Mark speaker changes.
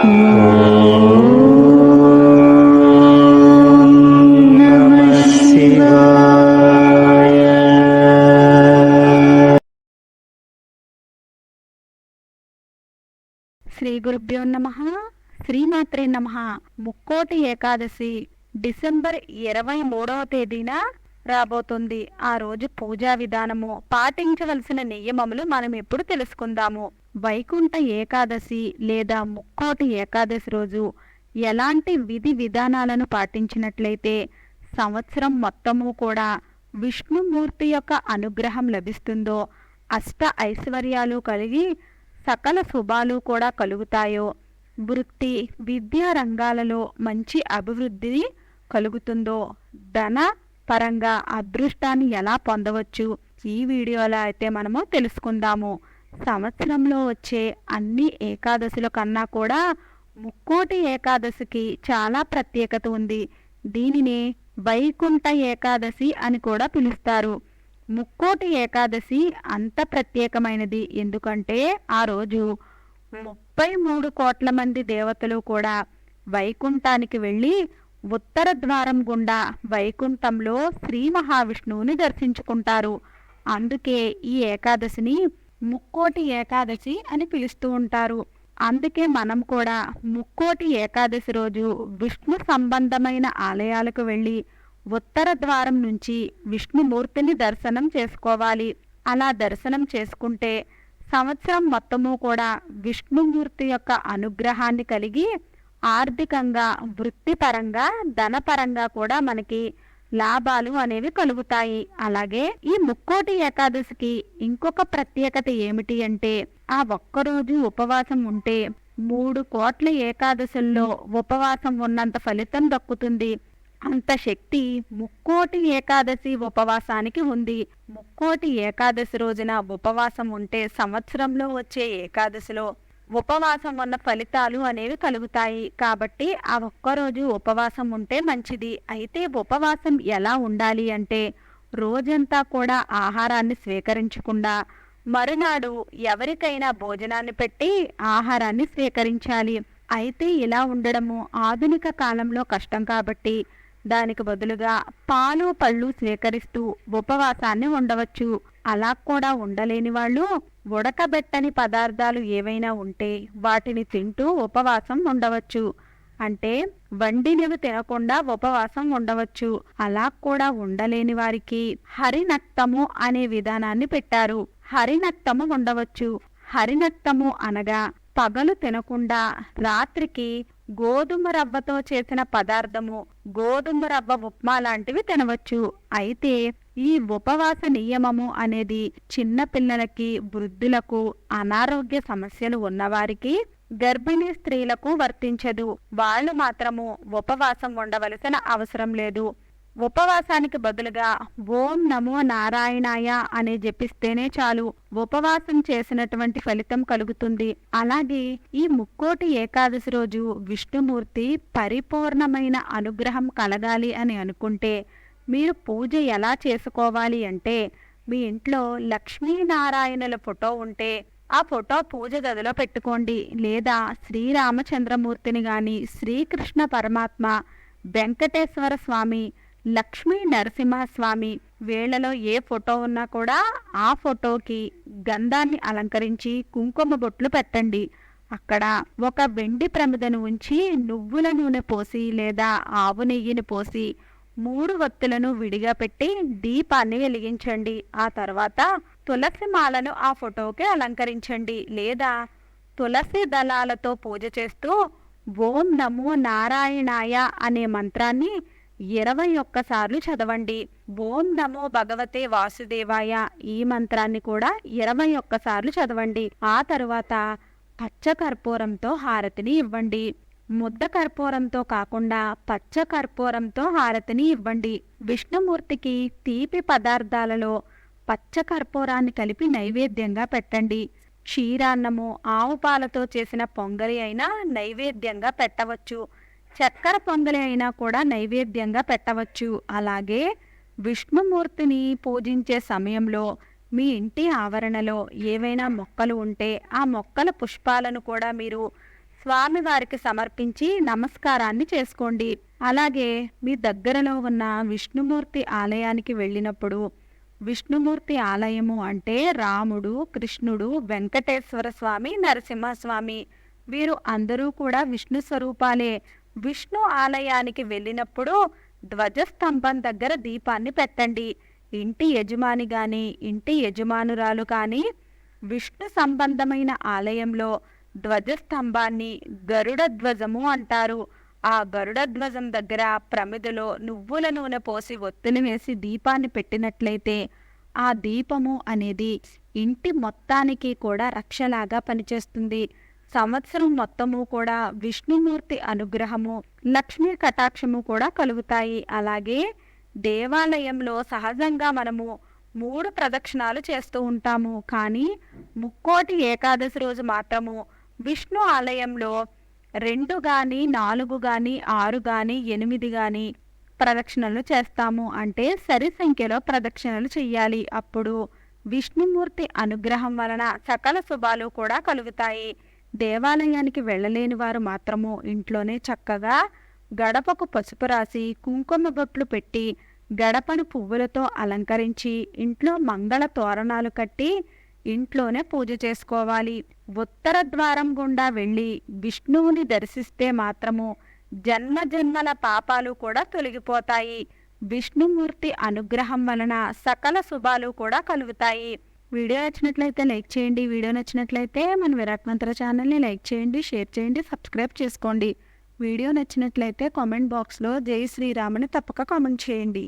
Speaker 1: శ్రీ గురుభ్యో నమ. శ్రీమాత్రే నమ. ముక్కోటి ఏకాదశి డిసెంబర్ ఇరవై మూడవ తేదీన రాబోతుంది. ఆ రోజు పూజా విధానము పాటించవలసిన నియమములు మనం ఎప్పుడు తెలుసుకుందాము. వైకుంఠ ఏకాదశి లేదా ముక్కోటి ఏకాదశి రోజు ఎలాంటి విధి విధానాలను పాటించినట్లయితే సంవత్సరం మొత్తము కూడా విష్ణుమూర్తి యొక్క అనుగ్రహం లభిస్తుందో అష్ట ఐశ్వర్యాలు కలిగి సకల శుభాలు కూడా కలుగుతాయో వృత్తి విద్యా రంగాలలో మంచి అభివృద్ధి కలుగుతుందో ధన పరంగా అదృష్టాన్ని ఎలా పొందవచ్చు ఈ వీడియోలో అయితే మనము తెలుసుకుందాము. సంవత్సరంలో వచ్చే అన్ని ఏకాదశుల కన్నా కూడా ముక్కోటి ఏకాదశికి చాలా ప్రత్యేకత ఉంది. దీనిని వైకుంఠ ఏకాదశి అని కూడా పిలుస్తారు. ముక్కోటి ఏకాదశి అంత ప్రత్యేకమైనది. ఎందుకంటే ఆ రోజు ముప్పై మూడు కోట్ల మంది దేవతలు కూడా వైకుంఠానికి వెళ్ళి ఉత్తర ద్వారం గుండా వైకుంఠంలో శ్రీ మహావిష్ణువుని దర్శించుకుంటారు. అందుకే ఈ ఏకాదశిని ముక్కోటి ఏకాదశి అని పిలుస్తూ ఉంటారు. అందుకే మనం కూడా ముక్కోటి ఏకాదశి రోజు విష్ణు సంబంధమైన ఆలయాలకు వెళ్ళి ఉత్తర ద్వారం నుంచి విష్ణుమూర్తిని దర్శనం చేసుకోవాలి. అలా దర్శనం చేసుకుంటే సంవత్సరం మొత్తము కూడా విష్ణుమూర్తి యొక్క అనుగ్రహాన్ని కలిగి ఆర్థికంగా వృత్తిపరంగా ధనపరంగా కూడా మనకి లాభాలు అనేవి కలుగుతాయి. అలాగే ఈ ముక్కోటి ఏకాదశికి ఇంకొక ప్రత్యేకత ఏమిటి అంటే ఆ ఒక్కరోజు ఉపవాసం ఉంటే మూడు కోట్ల ఏకాదశుల్లో ఉపవాసం ఉన్నంత ఫలితం దక్కుతుంది. అంత శక్తి ముక్కోటి ఏకాదశి ఉపవాసానికి ఉంది. ముక్కోటి ఏకాదశి రోజున ఉపవాసం ఉంటే సంవత్సరంలో వచ్చే ఏకాదశిలో ఉపవాసం ఉన్న ఫలితాలు అనేవి కలుగుతాయి. కాబట్టి ఆ ఒక్కరోజు ఉపవాసం ఉంటే మంచిది. అయితే ఉపవాసం ఎలా ఉండాలి అంటే రోజంతా కూడా ఆహారాన్ని స్వీకరించకుండా మరునాడు ఎవరికైనా భోజనాన్ని పెట్టి ఆహారాన్ని స్వీకరించాలి. అయితే ఇలా ఉండడము ఆధునిక కాలంలో కష్టం కాబట్టి దానికి బదులుగా పాలు పళ్ళు స్వీకరిస్తూ ఉపవాసాన్ని ఉండవచ్చు. అలా కూడా ఉండలేని వాళ్ళు ఉడకబెట్టని పదార్థాలు ఏవైనా ఉంటే వాటిని తింటూ ఉపవాసం ఉండవచ్చు. అంటే వండినవి తినకుండా ఉపవాసం ఉండవచ్చు. అలా కూడా ఉండలేని వారికి హరినక్తము అనే విధానాన్ని పెట్టారు. హరినక్తము ఉండవచ్చు. హరినక్తము అనగా పగలు తినకుండా రాత్రికి గోధుమ రవ్వతో చేసిన పదార్థము గోధుమ రవ్వ ఉప్మా లాంటివి తినవచ్చు. అయితే ఈ ఉపవాస నియమము అనేది చిన్నపిల్లలకి వృద్ధులకు అనారోగ్య సమస్యలు ఉన్నవారికి గర్భిణీ స్త్రీలకు వర్తించదు. వాళ్ళు మాత్రము ఉపవాసం ఉండవలసిన అవసరం లేదు. ఉపవాసానికి బదులుగా ఓం నమో నారాయణాయ అని జపిస్తేనే చాలు ఉపవాసం చేసినటువంటి ఫలితం కలుగుతుంది. అలాగే ఈ ముక్కోటి ఏకాదశి రోజు విష్ణుమూర్తి పరిపూర్ణమైన అనుగ్రహం కలగాలి అని అనుకుంటే మీరు పూజ ఎలా చేసుకోవాలి అంటే మీ ఇంట్లో లక్ష్మీనారాయణుల ఫోటో ఉంటే ఆ ఫోటో పూజ గదిలో పెట్టుకోండి. లేదా శ్రీరామచంద్రమూర్తిని కానీ శ్రీకృష్ణ పరమాత్మ వెంకటేశ్వర స్వామి లక్ష్మీ నరసింహస్వామి వీళ్ళలో ఏ ఫోటో ఉన్నా కూడా ఆ ఫోటోకి గంధాన్ని అలంకరించి కుంకుమ బొట్లు పెట్టండి. అక్కడ ఒక వెండి ప్రమిదను ఉంచి నువ్వుల నూనె పోసి లేదా ఆవు నెయ్యిని పోసి మూడు వత్తులను విడిగా పెట్టి దీపాన్ని వెలిగించండి. ఆ తర్వాత తులసి మాలను ఆ ఫోటోకి అలంకరించండి. లేదా తులసి దళాలతో పూజ చేస్తూ ఓం నమో నారాయణాయ అనే మంత్రాన్ని ఇరవై ఒక్కసార్లు చదవండి. ఓం నమో భగవతే వాసుదేవాయ ఈ మంత్రాన్ని కూడా ఇరవై ఒక్కసార్లు చదవండి. ఆ తరువాత పచ్చ కర్పూరంతో హారతిని ఇవ్వండి. ముద్ద కర్పూరంతో కాకుండా పచ్చ కర్పూరంతో హారతిని ఇవ్వండి. విష్ణుమూర్తికి తీపి పదార్థాలలో పచ్చ కర్పూరాన్ని కలిపి నైవేద్యంగా పెట్టండి. క్షీరాన్నము ఆవు పాలతో చేసిన పొంగలి అయినా నైవేద్యంగా పెట్టవచ్చు. చక్కెర పొంగలి అయినా కూడా నైవేద్యంగా పెట్టవచ్చు. అలాగే విష్ణుమూర్తిని పూజించే సమయంలో మీ ఇంటి ఆవరణలో ఏవైనా మొక్కలు ఉంటే ఆ మొక్కల పుష్పాలను కూడా మీరు స్వామివారికి సమర్పించి నమస్కారాన్ని చేసుకోండి. అలాగే మీ దగ్గరలో ఉన్న విష్ణుమూర్తి ఆలయానికి వెళ్ళినప్పుడు విష్ణుమూర్తి ఆలయము అంటే రాముడు కృష్ణుడు వెంకటేశ్వర స్వామి నరసింహస్వామి. వీరు అందరూ కూడా విష్ణు స్వరూపాలే. విష్ణు ఆలయానికి వెళ్ళినప్పుడు ధ్వజస్తంభం దగ్గర దీపాన్ని పెట్టండి. ఇంటి యజమాని కానీ ఇంటి యజమానురాలు కానీ విష్ణు సంబంధమైన ఆలయంలో ధ్వజస్తంభాన్ని గరుడ ధ్వజము అంటారు. ఆ గరుడ ధ్వజం దగ్గర ప్రమిదలో నువ్వుల నూనె పోసి ఒత్తిని వేసి దీపాన్ని పెట్టినట్లయితే ఆ దీపము అనేది ఇంటి మొత్తానికి కూడా రక్షలాగా పనిచేస్తుంది. సంవత్సరం మొత్తము కూడా విష్ణుమూర్తి అనుగ్రహము లక్ష్మీ కటాక్షము కూడా కలుగుతాయి. అలాగే దేవాలయంలో సహజంగా మనము మూడు ప్రదక్షిణాలు చేస్తూ ఉంటాము. కానీ ముక్కోటి ఏకాదశి రోజు మాత్రము విష్ణు ఆలయంలో రెండు గాని నాలుగు గాని ఆరు గాని ఎనిమిది గాని ప్రదక్షిణలు చేస్తాము. అంటే సరి సంఖ్యలో ప్రదక్షిణలు చెయ్యాలి. అప్పుడు విష్ణుమూర్తి అనుగ్రహం వలన సకల శుభాలు కూడా కలుగుతాయి. దేవాలయానికి వెళ్ళలేని వారు మాత్రము ఇంట్లోనే చక్కగా గడపకు పసుపు రాసి కుంకుమ బొట్లు పెట్టి గడపను పువ్వులతో అలంకరించి ఇంట్లో మంగళ తోరణాలు కట్టి ఇంట్లోనే పూజ చేసుకోవాలి. ఉత్తర ద్వారం గుండా వెళ్ళి విష్ణువుని దర్శిస్తే మాత్రము జన్మ జన్మల పాపాలు కూడా తొలగిపోతాయి. విష్ణుమూర్తి అనుగ్రహం వలన సకల శుభాలు కూడా కలుగుతాయి. వీడియో నచ్చినట్లయితే లైక్ చేయండి. వీడియో నచ్చినట్లయితే మన విరాట్ మంత్ర ఛానల్ని లైక్ చేయండి షేర్ చేయండి సబ్స్క్రైబ్ చేసుకోండి. వీడియో నచ్చినట్లయితే కామెంట్ బాక్స్లో జై శ్రీరామని తప్పక కామెంట్ చేయండి.